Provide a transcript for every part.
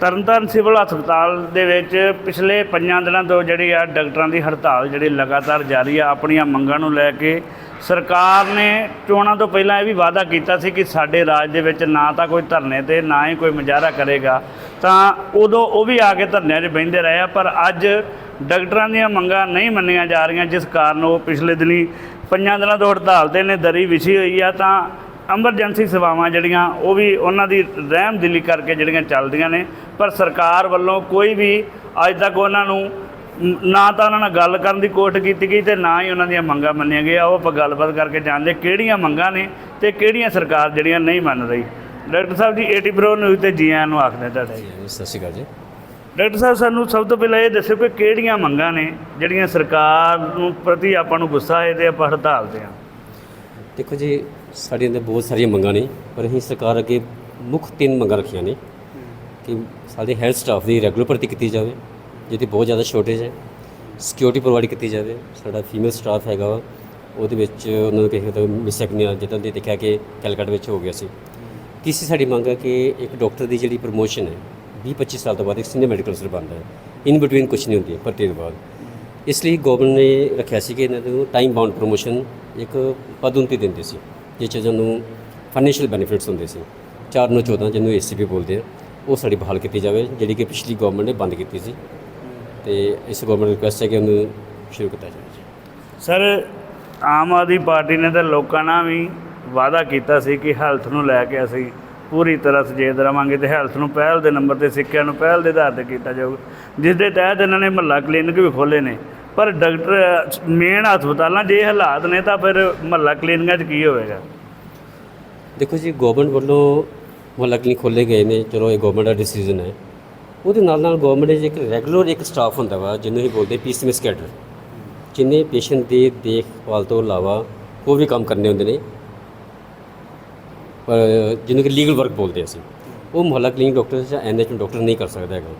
Tarn Taran civil ਹਸਪਤਾਲ ਦੇ ਵਿੱਚ ਪਿਛਲੇ ਪੰਜਾਂ ਦਿਨਾਂ ਤੋਂ ਜਿਹੜੀ ਆ ਡਾਕਟਰਾਂ ਦੀ ਹੜਤਾਲ ਜਿਹੜੀ ਲਗਾਤਾਰ ਜਾਰੀ ਆ, ਆਪਣੀਆਂ ਮੰਗਾਂ ਨੂੰ ਲੈ ਕੇ ਸਰਕਾਰ ਨੇ ਚੋਣਾਂ ਤੋਂ ਪਹਿਲਾਂ ਇਹ ਵੀ ਵਾਅਦਾ ਕੀਤਾ ਸੀ ਕਿ ਸਾਡੇ ਰਾਜ ਦੇ ਵਿੱਚ ਨਾ ਤਾਂ ਕੋਈ ਧਰਨੇ ਤੇ, ਨਾ ਹੀ ਕੋਈ ਮੁਜ਼ਾਹਰਾ ਕਰੇਗਾ। ਤਾਂ ਉਦੋਂ ਉਹ ਵੀ ਆ ਕੇ ਧਰਨਿਆਂ 'ਚ ਬਹਿੰਦੇ ਰਹੇ ਆ, ਪਰ ਅੱਜ ਡਾਕਟਰਾਂ ਦੀਆਂ ਮੰਗਾਂ ਨਹੀਂ ਮੰਨੀਆਂ ਜਾ ਰਹੀਆਂ, ਜਿਸ ਕਾਰਨ ਉਹ ਪਿਛਲੇ ਦਿਨੀ ਪੰਜਾਂ ਦਿਨਾਂ ਤੋਂ ਹੜਤਾਲ ਤੇ ਨੇ, ਦਰੀ ਵਿਛੀ ਹੋਈ ਆ। ਤਾਂ ਐਮਰਜੈਂਸੀ ਸੇਵਾਵਾਂ ਜਿਹੜੀਆਂ, ਉਹ ਵੀ ਉਹਨਾਂ ਦੀ ਰਹਿਮਦਿਲੀ ਕਰਕੇ ਜਿਹੜੀਆਂ ਚੱਲਦੀਆਂ ਨੇ, ਪਰ ਸਰਕਾਰ ਵੱਲੋਂ ਕੋਈ ਵੀ ਅੱਜ ਤੱਕ ਉਹਨਾਂ ਨੂੰ ਨ- ਤਾਂ ਉਹਨਾਂ ਨਾਲ ਗੱਲ ਕਰਨ ਦੀ ਕੋਸ਼ਿਸ਼ ਕੀਤੀ ਗਈ ਤੇ ਨਾ ਹੀ ਉਹਨਾਂ ਦੀਆਂ ਮੰਗਾਂ ਮੰਨੀਆਂ ਗਈਆਂ। ਉਹ ਆਪਾਂ ਗੱਲਬਾਤ ਕਰਕੇ ਜਾਣਦੇ ਕਿਹੜੀਆਂ ਮੰਗਾਂ ਨੇ ਤੇ ਕਿਹੜੀਆਂ ਸਰਕਾਰ ਜਿਹੜੀਆਂ ਨਹੀਂ ਮੰਨ ਰਹੀ। Doctor Sahib ji eighty pro news ਤੇ ਜੀ ਆਇਆਂ ਨੂੰ ਆਖਦੇ ਤੁਹਾਡੇ। ਸਤਿ ਸ਼੍ਰੀ ਅਕਾਲ ਜੀ। ਡਾਕਟਰ ਸਾਹਿਬ ਸਾਨੂੰ ਸਭ ਤੋਂ ਪਹਿਲਾਂ ਇਹ ਦੱਸੋ ਕਿ ਕਿਹੜੀਆਂ ਮੰਗਾਂ ਨੇ ਜਿਹੜੀਆਂ ਸਰਕਾਰ ਨੂੰ ਪ੍ਰਤੀ ਆਪਾਂ ਨੂੰ ਗੁੱਸਾ ਹੈ ਤੇ ਆਪਾਂ ਹੜਤਾਲ ਤੇ ਆ ਦੇਖੋ ਜੀ ਸਾਡੇ ਅੰਦਰ ਬਹੁਤ ਸਾਰੀਆਂ ਮੰਗਾਂ ਨੇ ਪਰ ਅਸੀਂ ਸਰਕਾਰ ਅੱਗੇ ਮੁੱਖ ਤਿੰਨ ਮੰਗਾਂ ਰੱਖੀਆਂ ਨੇ ਕਿ ਸਾਡੇ ਹੈਲਥ ਸਟਾਫ ਦੀ ਰੈਗੂਲਰ ਭਰਤੀ ਕੀਤੀ ਜਾਵੇ ਜਿਹਦੀ ਬਹੁਤ ਜ਼ਿਆਦਾ ਸ਼ੋਰਟੇਜ ਹੈ। ਸਿਕਿਉਰਿਟੀ ਪ੍ਰੋਵਾਈਡ ਕੀਤੀ ਜਾਵੇ। ਸਾਡਾ ਫੀਮੇਲ ਸਟਾਫ ਹੈਗਾ ਵਾ, ਉਹਦੇ ਵਿੱਚ ਉਹਨਾਂ ਨੂੰ ਕਿਸੇ ਤੋਂ ਮਿਸੈਕਨੀਆ ਜਿੱਦਾਂ ਦੇ ਦੇਖਿਆ ਕਿ ਕੈਲਕਟ ਵਿੱਚ ਹੋ ਗਿਆ ਸੀ। ਤੀਸਰੀ ਸਾਡੀ ਮੰਗ ਹੈ ਕਿ ਇੱਕ ਡਾਕਟਰ ਦੀ ਜਿਹੜੀ ਪ੍ਰਮੋਸ਼ਨ ਹੈ 20 25 ਸਾਲ ਤੋਂ ਬਾਅਦ ਇੱਕ ਸੀਨੀਅਰ ਮੈਡੀਕਲ ਅਫਸਰ ਬਣਦਾ ਹੈ। ਇਨ ਬਿਟਵੀਨ ਕੁਝ ਨਹੀਂ ਹੁੰਦੀ ਹੈ ਭਰਤੀ ਤੋਂ ਬਾਅਦ ਇਸ ਲਈ ਗਵਰਨਮੈਂਟ ਨੇ ਰੱਖਿਆ ਸੀ ਕਿ ਇਹਨਾਂ ਨੂੰ ਟਾਈਮ ਬਾਉਂਡ ਪ੍ਰੋਮੋਸ਼ਨ ਇੱਕ ਪਦੋਨਤੀ ਦਿੰਦੇ ਸੀ, ਜਿਸ 'ਚ ਨੂੰ ਫਾਈਨੈਂਸ਼ੀਅਲ ਬੈਨੀਫਿਟਸ ਹੁੰਦੇ ਸੀ। 4 ਨੂੰ 14 ਜਿਹਨੂੰ ਏਸੀਪੀ ਬੋਲਦੇ ਆ, ਉਹ ਸਾਡੀ ਬਹਾਲ ਕੀਤੀ ਜਾਵੇ, ਜਿਹੜੀ ਕਿ ਪਿਛਲੀ ਗਵਰਨਮੈਂਟ ਨੇ ਬੰਦ ਕੀਤੀ ਸੀ। ਤੇ ਇਸ ਗਵਰਨਮੈਂਟ ਰਿਕੁਐਸਟ ਹੈ ਕਿ ਉਹਨੂੰ ਸ਼ੁਰੂ ਕੀਤਾ ਜਾਵੇ ਜੀ। ਸਰ ਆਮ ਆਦਮੀ ਪਾਰਟੀ ਨੇ ਤਾਂ ਲੋਕਾਂ ਨਾਲ ਵੀ ਵਾਅਦਾ ਕੀਤਾ ਸੀ ਕਿ ਹੈਲਥ ਨੂੰ ਲੈ ਕੇ ਅਸੀਂ ਪੂਰੀ ਤਰ੍ਹਾਂ ਸੁਚੇਤ ਰਵਾਂਗੇ ਤੇ ਹੈਲਥ ਨੂੰ ਪਹਿਲ ਦੇ ਨੰਬਰ ਤੇ ਸਿੱਖਿਆ ਨੂੰ ਪਹਿਲ ਦੇ ਆਧਾਰ ਤੇ ਕੀਤਾ ਜਾਊਗਾ ਜਿਸ ਦੇ ਤਹਿਤ ਇਹਨਾਂ ਨੇ ਮਹੱਲਾ ਕਲੀਨਿਕ ਵੀ ਖੋਲੇ ਨੇ। ਪਰ ਡਾਕਟਰ ਮੇਨ ਹਸਪਤਾਲਾਂ ਇਹ ਹਾਲਾਤ ਨੇ ਤਾਂ ਫਿਰ ਮਹੱਲਾ ਕਲੀਨਿਕਾਂ 'ਚ ਕੀ ਹੋਵੇਗਾ? ਦੇਖੋ ਜੀ ਗਵਰਨਮੈਂਟ ਵੱਲੋਂ ਮੁਹੱਲਾ ਕਲੀਨਿਕ ਖੋਲ੍ਹੇ ਗਏ ਨੇ ਚਲੋ ਇਹ ਗਵਰਨਮੈਂਟ ਦਾ ਡਿਸੀਜਨ ਹੈ। ਉਹਦੇ ਨਾਲ ਨਾਲ ਗਵਰਨਮੈਂਟ ਦੇ ਇੱਕ ਰੈਗੂਲਰ ਇੱਕ ਸਟਾਫ ਹੁੰਦਾ ਵਾ, ਜਿਹਨੂੰ ਹੀ ਬੋਲਦੇ ਪੀਸੀਐਮਐਸ ਕੈਡਰ ਜਿਨੇ ਪੇਸ਼ੈਂਟ ਦੀ ਦੇਖਭਾਲ ਤੋਂ ਇਲਾਵਾ ਕੋਈ ਵੀ ਕੰਮ ਕਰਨੇ ਹੁੰਦੇ ਨੇ ਜਿਹਨੂੰ ਕਿ ਲੀਗਲ ਵਰਕ ਬੋਲਦੇ ਅਸੀਂ। ਉਹ ਮੁਹੱਲਾ ਕਲੀਨਿਕ ਡਾਕਟਰ ਜਾਂ ਐਨਐਚਐਮ ਡਾਕਟਰ ਨਹੀਂ ਕਰ ਸਕਦਾ ਹੈਗਾ।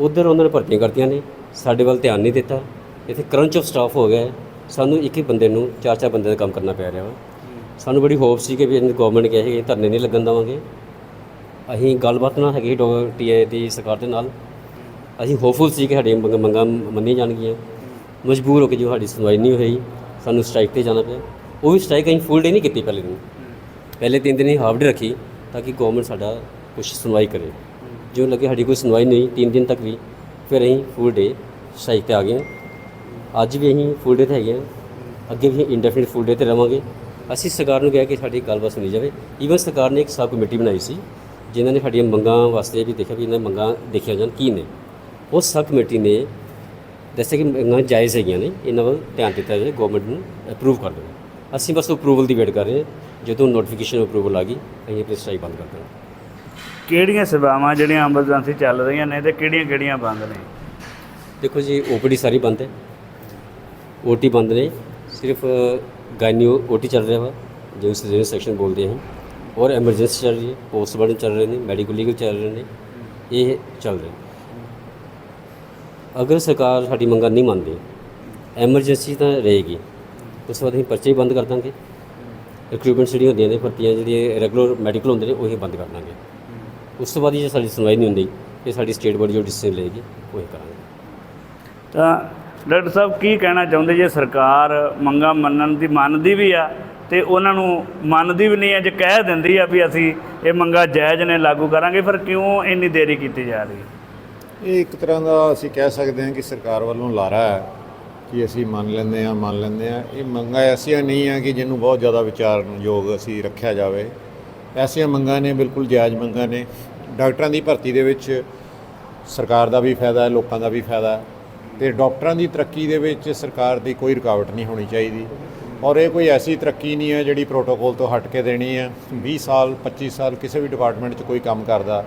ਉਧਰ ਉਹਨਾਂ ਨੇ ਭਰਤੀਆਂ ਕਰਤੀਆਂ ਨੇ, ਸਾਡੇ ਵੱਲ ਧਿਆਨ ਨਹੀਂ ਦਿੱਤਾ। ਇੱਥੇ ਕਰੰਚ ਆਫ ਸਟਾਫ ਹੋ ਗਿਆ। ਸਾਨੂੰ ਇੱਕ ਹੀ ਬੰਦੇ ਨੂੰ, ਚਾਰ ਚਾਰ ਬੰਦੇ ਦਾ ਕੰਮ ਕਰਨਾ ਪੈ ਰਿਹਾ ਵਾ। ਸਾਨੂੰ ਬੜੀ ਹੋਪ ਸੀ ਕਿ ਵੀ ਗਵਰਨਮੈਂਟ ਕਹੇ ਕਿ ਧਰਨੇ ਨਹੀਂ ਲੱਗਣ ਦੇਵਾਂਗੇ। ਅਸੀਂ ਗੱਲਬਾਤ ਨਾ ਹੈਗੀ ਟੀਏ ਦੀ ਸਰਕਾਰ ਦੇ ਨਾਲ। ਅਸੀਂ ਹੋਪਫੁਲ ਸੀ ਕਿ ਸਾਡੀਆਂ ਮੰਗ- ਮੰਗਾਂ ਮੰਨੀਆਂ ਜਾਣਗੀਆਂ। ਮਜਬੂਰ ਹੋ ਕੇ ਜੋ ਸਾਡੀ ਸੁਣਵਾਈ ਨਹੀਂ ਹੋਈ, ਸਾਨੂੰ ਸਟ੍ਰਾਈਕ ਤੇ ਜਾਣਾ ਪਿਆ। ਉਹ ਵੀ ਸਟ੍ਰਾਈਕ ਅਸੀਂ ਫੁੱਲ ਡੇ ਨਹੀਂ ਕੀਤੀ ਪਹਿਲੇ ਦਿਨ। ਪਹਿਲੇ ਤਿੰਨ ਦਿਨ ਹੀ ਹਾਫ ਡੇ ਰੱਖੀ ਤਾਂ ਕਿ ਗਵਰਨਮੈਂਟ ਸਾਡਾ ਕੁਝ ਸੁਣਵਾਈ ਕਰੇ। ਜਿਉਂ ਲੱਗੇ ਸਾਡੀ ਕੋਈ ਸੁਣਵਾਈ ਨਹੀਂ, ਤਿੰਨ ਦਿਨ ਤੱਕ ਵੀ, ਫਿਰ ਅਸੀਂ ਫੁੱਲ ਡੇ ਸਟ੍ਰਾਈਕ ਤੇ ਆ ਗਏ ਹਾਂ। ਅੱਜ ਵੀ ਅਸੀਂ ਫੁੱਲ ਡੇ ਤੇ ਹੈਗੇ ਹਾਂ। ਅੱਗੇ ਵੀ ਇੰਡੈਫੀਨਿਟ ਫੁੱਲ ਡੇ ਤੇ ਰਵਾਂਗੇ। ਅਸੀਂ ਸਰਕਾਰ ਨੂੰ ਕਿਹਾ ਕਿ ਸਾਡੀ ਗੱਲਬਾਤ ਸੁਣੀ ਜਾਵੇ। ਈਵਨ ਸਰਕਾਰ ਨੇ ਇੱਕ ਸਬ ਕਮੇਟੀ ਬਣਾਈ ਸੀ। ਜਿਨ੍ਹਾਂ ਨੇ ਸਾਡੀਆਂ ਮੰਗਾਂ ਵਾਸਤੇ ਵੀ ਦੇਖਿਆ ਵੀ ਇਹਨਾਂ ਮੰਗਾਂ ਦੇਖੀਆਂ ਜਾਣ ਕੀ ਨੇ? ਉਸ ਸਬ ਕਮੇਟੀ ਨੇ ਦੱਸਿਆ ਕਿ ਮੰਗਾਂ ਜਾਇਜ਼ ਹੈਗੀਆਂ ਨੇ ਇਹਨਾਂ ਵੱਲ ਧਿਆਨ ਦਿੱਤਾ ਜਾਵੇ ਗਵਰਨਮੈਂਟ ਨੂੰ ਅਪਰੂਵ ਕਰ ਦੇਵੇ ਅਸੀਂ ਬਸ ਅਪਰੂਵਲ ਦੀ ਵੇਟ ਕਰ ਰਹੇ ਹਾਂ। ਜਦੋਂ ਨੋਟੀਫਿਕੇਸ਼ਨ ਅਪਰੂਵਲ ਆ ਗਈ ਅਸੀਂ ਆਪਣੀ ਸਟ੍ਰਾਈਕ ਬੰਦ ਕਰ ਦਾਂਗੇ ਕਿਹੜੀਆਂ ਸੇਵਾਵਾਂ ਜਿਹੜੀਆਂ ਐਮਰਜੈਂਸੀ ਚੱਲ ਰਹੀਆਂ ਨੇ ਤੇ ਕਿਹੜੀਆਂ ਕਿਹੜੀਆਂ ਬੰਦ ਨੇ? ਦੇਖੋ ਜੀ ਓਪੀਡੀ ਸਾਰੀ ਬੰਦ ਹੈ। ਓਟੀ ਬੰਦ ਨੇ। ਸਿਰਫ ਗਾਇਨੀਓ ਓਟੀ ਚੱਲ ਰਿਹਾ ਵਾ ਜਿਵੇਂ ਸੈਕਸ਼ਨ ਬੋਲਦੇ ਹਾਂ ਔਰ ਐਮਰਜੈਂਸੀ ਚੱਲ ਰਹੀ ਹੈ ਪੋਸਟਮਾਰਟਮ ਚੱਲ ਰਹੇ ਨੇ ਮੈਡੀਕਲ ਲੀਗਲ ਚੱਲ ਰਹੇ ਨੇ ਇਹ ਚੱਲ ਰਿਹਾ ਅਗਰ ਸਰਕਾਰ ਸਾਡੀ ਮੰਗਾਂ ਨਹੀਂ ਮੰਨਦੀ ਐਮਰਜੈਂਸੀ ਤਾਂ ਰਹੇਗੀ ਉਸ ਤੋਂ ਬਾਅਦ ਅਸੀਂ ਪਰਚੇ ਹੀ ਬੰਦ ਕਰ ਦਾਂਗੇ ਰਿਕਰੂਟਮੈਂਟ ਜਿਹੜੀਆਂ ਹੁੰਦੀਆਂ ਨੇ ਭਰਤੀਆਂ ਜਿਹੜੀਆਂ ਰੈਗੂਲਰ ਮੈਡੀਕਲ ਹੁੰਦੇ ਨੇ ਉਹ ਹੀ ਬੰਦ ਕਰ ਦਾਂਗੇ ਉਸ ਤੋਂ ਬਾਅਦ ਜੇ ਸਾਡੀ ਸੁਣਵਾਈ ਨਹੀਂ ਹੁੰਦੀ ਇਹ ਸਾਡੀ ਸਟੇਟ ਬੋਡੀ ਜੋ ਡਿਸੀਜਨ ਲਏਗੀ ਉਹ ਹੀ ਕਰਾਂਗੇ ਤਾਂ ਡਾਕਟਰ ਸਾਹਿਬ ਕੀ ਕਹਿਣਾ ਚਾਹੁੰਦੇ ਜੇ ਸਰਕਾਰ ਮੰਗਾਂ ਮੰਨਣ ਦੀ ਮੰਨਦੀ ਵੀ ਆ ਤੇ ਉਹਨਾਂ ਨੂੰ ਮੰਨਦੀ ਵੀ ਨਹੀਂ ਹੈ, ਜੇ ਕਹਿ ਦਿੰਦੀ ਆ ਵੀ ਅਸੀਂ ਇਹ ਮੰਗਾਂ ਜਾਇਜ਼ ਨੇ ਲਾਗੂ ਕਰਾਂਗੇ, ਫਿਰ ਕਿਉਂ ਇੰਨੀ ਦੇਰੀ ਕੀਤੀ ਜਾ ਰਹੀ ਹੈ? ਇਹ ਇੱਕ ਤਰ੍ਹਾਂ ਦਾ ਅਸੀਂ ਕਹਿ ਸਕਦੇ ਹਾਂ ਕਿ ਸਰਕਾਰ ਵੱਲੋਂ ਲਾਰਾ ਹੈ ਕਿ ਅਸੀਂ ਮੰਨ ਲੈਂਦੇ ਹਾਂ, ਮੰਨ ਲੈਂਦੇ ਹਾਂ। ਇਹ ਮੰਗਾਂ ਐਸੀਆਂ ਨਹੀਂ ਆ ਕਿ ਜਿਹਨੂੰ ਬਹੁਤ ਜ਼ਿਆਦਾ ਵਿਚਾਰਨ ਯੋਗ ਅਸੀਂ ਰੱਖਿਆ ਜਾਵੇ। ਐਸੀਆਂ ਮੰਗਾਂ ਨੇ, ਬਿਲਕੁਲ ਜਾਇਜ਼ ਮੰਗਾਂ ਨੇ। ਡਾਕਟਰਾਂ ਦੀ ਭਰਤੀ ਦੇ ਵਿੱਚ ਸਰਕਾਰ ਦਾ ਵੀ ਫਾਇਦਾ ਹੈ, ਲੋਕਾਂ ਦਾ ਵੀ ਫਾਇਦਾ ਹੈ। ਤੇ ਡਾਕਟਰਾਂ ਦੀ ਤਰੱਕੀ ਦੇ ਵਿੱਚ ਸਰਕਾਰ ਦੀ ਕੋਈ ਰੁਕਾਵਟ ਨਹੀਂ ਹੋਣੀ ਚਾਹੀਦੀ। ਔਰ ਇਹ ਕੋਈ ਐਸੀ ਤਰੱਕੀ ਨਹੀਂ ਹੈ ਜਿਹੜੀ ਪ੍ਰੋਟੋਕੋਲ ਤੋਂ ਹਟ ਕੇ ਦੇਣੀ ਹੈ। 20 ਸਾਲ 25 ਸਾਲ ਕਿਸੇ ਵੀ ਡਿਪਾਰਟਮੈਂਟ 'ਚ ਕੋਈ ਕੰਮ ਕਰਦਾ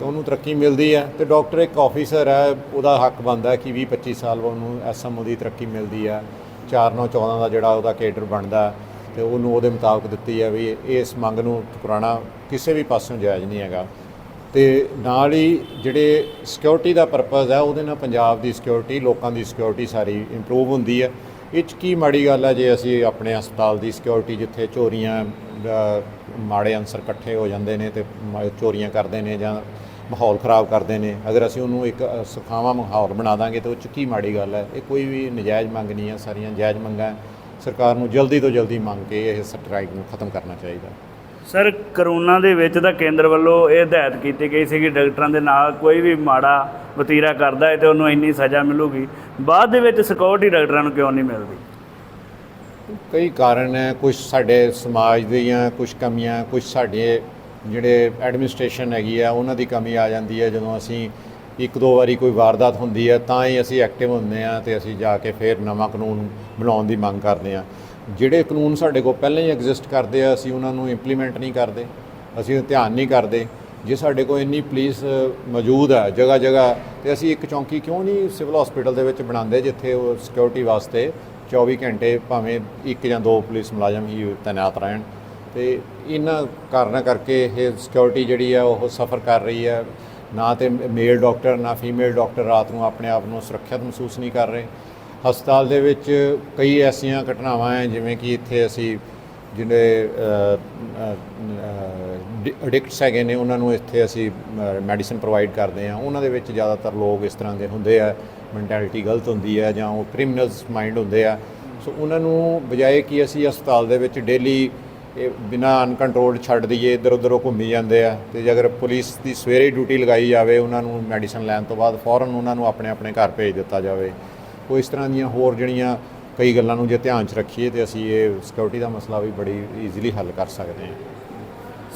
ਤਾਂ ਉਹਨੂੰ ਤਰੱਕੀ ਮਿਲਦੀ ਹੈ ਤੇ ਡਾਕਟਰ ਇੱਕ ਆਫੀਸਰ ਹੈ, ਉਹਦਾ ਹੱਕ ਬਣਦਾ ਕਿ 20 25 ਸਾਲ ਉਹਨੂੰ ਐਸਐਮਓ ਦੀ ਤਰੱਕੀ ਮਿਲਦੀ ਹੈ। 4 9 14 ਦਾ ਜਿਹੜਾ ਉਹਦਾ ਕੇਡਰ ਬਣਦਾ ਹੈ। ਤੇ ਉਹਨੂੰ ਉਹਦੇ ਮੁਤਾਬਕ ਦਿੱਤੀ ਹੈ ਵੀ ਇਸ ਮੰਗ ਨੂੰ ਠੁਕਰਾਉਣਾ ਕਿਸੇ ਵੀ ਪਾਸੋਂ ਜਾਇਜ਼ ਨਹੀਂ ਹੈਗਾ। ਤੇ ਨਾਲ ਹੀ ਜਿਹੜੇ ਸਿਕਿਉਰਿਟੀ ਦਾ ਪਰਪਸ ਹੈ, ਉਹਦੇ ਨਾਲ ਪੰਜਾਬ ਦੀ ਸਿਕਿਉਰਿਟੀ ਲੋਕਾਂ ਦੀ ਸਿਕਿਉਰਿਟੀ ਸਾਰੀ ਇੰਪਰੂਵ ਹੁੰਦੀ ਹੈ। ਇਹ 'ਚ ਕੀ ਮਾੜੀ ਗੱਲ ਹੈ ਜੇ ਅਸੀਂ ਆਪਣੇ ਹਸਪਤਾਲ ਦੀ ਸਿਕਿਉਰਿਟੀ ਜਿੱਥੇ ਚੋਰੀਆਂ ਮਾੜੇ ਅਨਸਰ ਇਕੱਠੇ ਹੋ ਜਾਂਦੇ ਨੇ ਤੇ ਚੋਰੀਆਂ ਕਰਦੇ ਨੇ ਜਾਂ ਮਾਹੌਲ ਖਰਾਬ ਕਰਦੇ ਨੇ, ਅਗਰ ਅਸੀਂ ਉਹਨੂੰ ਇੱਕ ਸੁਖਾਵਾਂ ਮਾਹੌਲ ਬਣਾ ਦਾਂਗੇ ਤਾਂ ਉਹ 'ਚ ਕੀ ਮਾੜੀ ਗੱਲ ਹੈ ਇਹ ਕੋਈ ਵੀ ਨਜਾਇਜ਼ ਮੰਗ ਨਹੀਂ ਹੈ ਸਾਰੀਆਂ ਜਾਇਜ਼ ਮੰਗਾਂ ਸਰਕਾਰ ਨੂੰ ਜਲਦੀ ਤੋਂ ਜਲਦੀ ਮੰਗ ਕੇ ਇਹ ਸਟ੍ਰਾਈਕ ਨੂੰ ਖਤਮ ਕਰਨਾ ਚਾਹੀਦਾ। ਸਰ, ਕਰੋਨਾ ਦੇ ਵਿੱਚ ਤਾਂ ਕੇਂਦਰ ਵੱਲੋਂ ਇਹ ਹਦਾਇਤ ਕੀਤੀ ਗਈ ਸੀ ਕਿ ਡਾਕਟਰਾਂ ਦੇ ਨਾਲ ਕੋਈ ਵੀ ਮਾੜਾ ਵਤੀਰਾ ਕਰਦਾ ਹੈ ਤੇ ਉਹਨੂੰ ਇੰਨੀ ਸਜ਼ਾ ਮਿਲੂਗੀ। ਬਾਅਦ ਦੇ ਵਿੱਚ ਸਿਕਿਉਰਿਟੀ ਡਾਕਟਰਾਂ ਨੂੰ ਕਿਉਂ ਨਹੀਂ ਮਿਲਦੀ? ਕਈ ਕਾਰਨ ਹੈ ਕੁਝ ਸਾਡੇ ਸਮਾਜ ਦੀਆਂ ਕੁਝ ਕਮੀਆਂ ਕੁਝ ਸਾਡੇ ਜਿਹੜੇ ਐਡਮਿਨਿਸਟ੍ਰੇਸ਼ਨ ਹੈਗੀ ਆ, ਉਹਨਾਂ ਦੀ ਕਮੀ ਆ ਜਾਂਦੀ ਹੈ। ਜਦੋਂ ਅਸੀਂ ਇੱਕ ਦੋ ਵਾਰੀ ਕੋਈ ਵਾਰਦਾਤ ਹੁੰਦੀ ਹੈ, ਤਾਂ ਹੀ ਅਸੀਂ ਐਕਟਿਵ ਹੁੰਦੇ ਆ ਤੇ ਅਸੀਂ ਜਾ ਕੇ ਫਿਰ ਨਵਾਂ ਕਾਨੂੰਨ ਬਣਾਉਣ ਦੀ ਮੰਗ ਕਰਦੇ ਆ ਜਿਹੜੇ ਕਾਨੂੰਨ ਸਾਡੇ ਕੋਲ ਪਹਿਲਾਂ ਹੀ ਐਗਜ਼ਿਸਟ ਕਰਦੇ ਆ, ਅਸੀਂ ਉਹਨਾਂ ਨੂੰ ਇੰਪਲੀਮੈਂਟ ਨਹੀਂ ਕਰਦੇ, ਅਸੀਂ ਧਿਆਨ ਨਹੀਂ ਕਰਦੇ। ਜੇ ਸਾਡੇ ਕੋਲ ਇੰਨੀ ਪੁਲਿਸ ਮੌਜੂਦ ਹੈ ਜਗ੍ਹਾ ਜਗ੍ਹਾ ਤੇ ਅਸੀਂ ਇੱਕ ਚੌਂਕੀ ਕਿਉਂ ਨਹੀਂ ਸਿਵਲ ਹਸਪੀਟਲ ਦੇ ਵਿੱਚ ਬਣਾਉਂਦੇ ਜਿੱਥੇ ਉਹ ਸਿਕਿਉਰਿਟੀ ਵਾਸਤੇ 24 ਘੰਟੇ ਭਾਵੇਂ ਇੱਕ ਜਾਂ ਦੋ ਪੁਲਿਸ ਮੁਲਾਜ਼ਮ ਹੀ ਤਾਇਨਾਤ ਰਹਿਣ। ਤੇ ਇਹਨਾਂ ਕਾਰਨਾਂ ਕਰਕੇ ਇਹ ਸਿਕਿਉਰਿਟੀ ਜਿਹੜੀ ਆ, ਉਹ ਸਫਰ ਕਰ ਰਹੀ ਹੈ ਨਾ ਤੇ ਮੇਲ ਡਾਕਟਰ ਨਾ ਫੀਮੇਲ ਡਾਕਟਰ ਰਾਤ ਨੂੰ ਆਪਣੇ ਆਪ ਨੂੰ ਸੁਰੱਖਿਅਤ ਮਹਿਸੂਸ ਨਹੀਂ ਕਰ ਰਹੇ। ਹਸਪਤਾਲ ਦੇ ਵਿੱਚ ਕਈ ਐਸੀਆਂ ਘਟਨਾਵਾਂ ਹੈ ਜਿਵੇਂ ਕਿ ਇੱਥੇ ਅਸੀਂ ਜਿਹੜੇ ਐਡਿਕਟਸ ਹੈਗੇ ਨੇ, ਉਹਨਾਂ ਨੂੰ ਇੱਥੇ ਅਸੀਂ ਮੈਡੀਸਨ ਪ੍ਰੋਵਾਈਡ ਕਰਦੇ ਹਾਂ। ਉਹਨਾਂ ਦੇ ਵਿੱਚ ਜ਼ਿਆਦਾਤਰ ਲੋਕ ਇਸ ਤਰ੍ਹਾਂ ਦੇ ਹੁੰਦੇ ਆ ਮੈਂਟੈਲਿਟੀ ਗਲਤ ਹੁੰਦੀ ਹੈ ਜਾਂ ਉਹ ਕ੍ਰਿਮੀਨਲਸ ਮਾਈਂਡ ਹੁੰਦੇ ਆ। ਸੋ ਉਹਨਾਂ ਨੂੰ ਬਜਾਏ ਕਿ ਅਸੀਂ ਹਸਪਤਾਲ ਦੇ ਵਿੱਚ ਡੇਲੀ ਇਹ ਬਿਨਾਂ ਅਨਕੰਟਰੋਲਡ ਛੱਡ ਦਈਏ ਇੱਧਰ ਉੱਧਰ ਘੁੰਮੀ ਜਾਂਦੇ ਆ ਤੇ ਜੇ ਅਗਰ ਪੁਲਿਸ ਦੀ ਸਵੇਰੇ ਡਿਊਟੀ ਲਗਾਈ ਜਾਵੇ, ਉਹਨਾਂ ਨੂੰ ਮੈਡੀਸਨ ਲੈਣ ਤੋਂ ਬਾਅਦ ਫੌਰਨ ਉਹਨਾਂ ਨੂੰ ਆਪਣੇ ਆਪਣੇ ਘਰ ਭੇਜ ਦਿੱਤਾ ਜਾਵੇ। ਕੋਈ ਇਸ ਤਰ੍ਹਾਂ ਦੀਆਂ ਹੋਰ ਜਿਹੜੀਆਂ ਕਈ ਗੱਲਾਂ ਨੂੰ ਜੇ ਧਿਆਨ 'ਚ ਰੱਖੀਏ ਤੇ ਅਸੀਂ ਇਹ ਸਿਕਿਉਰਿਟੀ ਦਾ ਮਸਲਾ ਵੀ ਬੜੀ ਈਜ਼ੀਲੀ ਹੱਲ ਕਰ ਸਕਦੇ ਹਾਂ।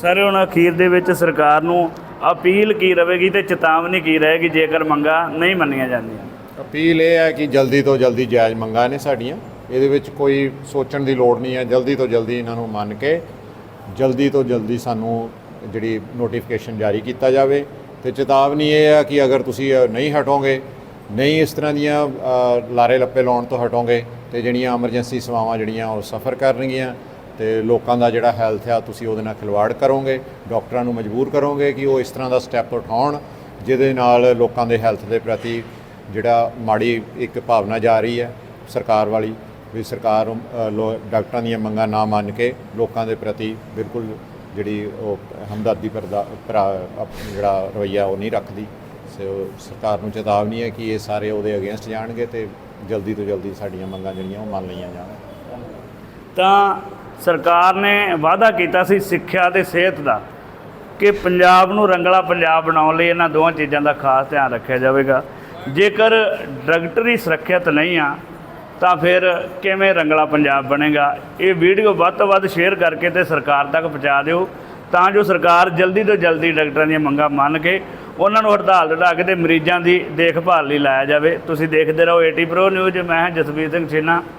ਸਰ ਹੁਣ ਅਖੀਰ ਦੇ ਵਿੱਚ ਸਰਕਾਰ ਨੂੰ ਅਪੀਲ ਕੀ ਰਹੇਗੀ ਤੇ ਚੇਤਾਵਨੀ ਕੀ ਰਹੇਗੀ ਜੇਕਰ ਮੰਗਾਂ ਨਹੀਂ ਮੰਨੀਆਂ ਜਾਂਦੀਆਂ? ਅਪੀਲ ਇਹ ਹੈ ਕਿ ਜਲਦੀ ਤੋਂ ਜਲਦੀ ਜਾਇਜ਼ ਮੰਗਾਂ ਨੇ ਸਾਡੀਆਂ। ਇਹਦੇ ਵਿੱਚ ਕੋਈ ਸੋਚਣ ਦੀ ਲੋੜ ਨਹੀਂ ਹੈ। ਜਲਦੀ ਤੋਂ ਜਲਦੀ ਇਹਨਾਂ ਨੂੰ ਮੰਨ ਕੇ ਜਲਦੀ ਤੋਂ ਜਲਦੀ ਸਾਨੂੰ ਜਿਹੜੀ ਨੋਟੀਫਿਕੇਸ਼ਨ ਜਾਰੀ ਕੀਤਾ ਜਾਵੇ। ਤੇ ਚੇਤਾਵਨੀ ਇਹ ਹੈ ਕਿ ਅਗਰ ਤੁਸੀਂ ਨਹੀਂ ਹਟੋਗੇ ਨਹੀਂ, ਇਸ ਤਰ੍ਹਾਂ ਦੀਆਂ ਲਾਰੇ ਲੱਪੇ ਲਾਉਣ ਤੋਂ ਹਟੋਗੇ ਤੇ ਜਿਹੜੀਆਂ ਐਮਰਜੈਂਸੀ ਸੇਵਾਵਾਂ ਜਿਹੜੀਆਂ ਉਹ ਸਫਰ ਕਰਨਗੀਆਂ ਤੇ ਲੋਕਾਂ ਦਾ ਜਿਹੜਾ ਹੈਲਥ ਆ, ਤੁਸੀਂ ਉਹਦੇ ਨਾਲ ਖਿਲਵਾੜ ਕਰੋਗੇ, ਡਾਕਟਰਾਂ ਨੂੰ ਮਜਬੂਰ ਕਰੋਗੇ ਕਿ ਉਹ ਇਸ ਤਰ੍ਹਾਂ ਦਾ ਸਟੈਪ ਉਠਾਉਣ ਜਿਹਦੇ ਨਾਲ ਲੋਕਾਂ ਦੇ ਹੈਲਥ ਦੇ ਪ੍ਰਤੀ ਜਿਹੜਾ ਮਾੜੀ ਇੱਕ ਭਾਵਨਾ ਜਾ ਰਹੀ ਹੈ, ਸਰਕਾਰ ਵਾਲੀ, ਵੀ ਸਰਕਾਰ ਲੋ- ਡਾਕਟਰਾਂ ਦੀਆਂ ਮੰਗਾਂ ਨਾ ਮੰਨ ਕੇ ਲੋਕਾਂ ਦੇ ਪ੍ਰਤੀ ਬਿਲਕੁਲ ਜਿਹੜੀ ਉਹ ਹਮਦਰਦੀ ਪਰਦਾ ਜਿਹੜਾ ਰਵੱਈਆ ਉਹ ਨਹੀਂ ਰੱਖਦੀ। ਸੋ ਸਰਕਾਰ ਨੂੰ ਚੇਤਾਵਨੀ ਹੈ ਕਿ ਇਹ ਸਾਰੇ ਉਹਦੇ ਅਗੇਂਸਟ ਜਾਣਗੇ ਤੇ ਜਲਦੀ ਤੋਂ ਜਲਦੀ ਸਾਡੀਆਂ ਮੰਗਾਂ ਜਿਹੜੀਆਂ ਉਹ ਮੰਨ ਲਈਆਂ ਜਾਣ। ਤਾਂ ਸਰਕਾਰ ਨੇ ਵਾਅਦਾ ਕੀਤਾ ਸੀ ਸਿੱਖਿਆ ਤੇ ਸਿਹਤ ਦਾ ਕਿ ਪੰਜਾਬ ਨੂੰ ਰੰਗਲਾ ਪੰਜਾਬ ਬਣਾਉਣ ਲਈ ਇਹਨਾਂ ਦੋਵਾਂ ਚੀਜ਼ਾਂ ਦਾ ਖਾਸ ਧਿਆਨ ਰੱਖਿਆ ਜਾਵੇਗਾ। ਜੇਕਰ ਡਾਕਟਰੀ ਸੁਰੱਖਿਅਤ ਨਹੀਂ ਆ, ਤਾਂ ਫਿਰ ਕਿਵੇਂ ਰੰਗਲਾ ਪੰਜਾਬ ਬਣੇਗਾ? ਇਹ ਵੀਡੀਓ ਵੱਧ ਤੋਂ ਵੱਧ ਸ਼ੇਅਰ ਕਰਕੇ ਤੇ ਸਰਕਾਰ ਤੱਕ ਪਹੁੰਚਾ ਦਿਓ ਤਾਂ ਜੋ ਸਰਕਾਰ ਜਲਦੀ ਤੋਂ ਜਲਦੀ ਡਾਕਟਰਾਂ ਦੀਆਂ ਮੰਗਾਂ ਮੰਨ ਕੇ ਉਹਨਾਂ ਨੂੰ ਹੜਤਾਲ ਦਿਲਾ ਕੇ ਤੇ ਮਰੀਜ਼ਾਂ ਦੀ ਦੇਖਭਾਲ ਲਈ ਲਾਇਆ ਜਾਵੇ। ਤੁਸੀਂ ਦੇਖਦੇ ਰਹੋ ਏਟੀ ਪ੍ਰੋ ਨਿਊਜ਼ ਮੈਂ ਹਾਂ ਜਸਵੀਰ ਸਿੰਘ ਛੀਨਾ।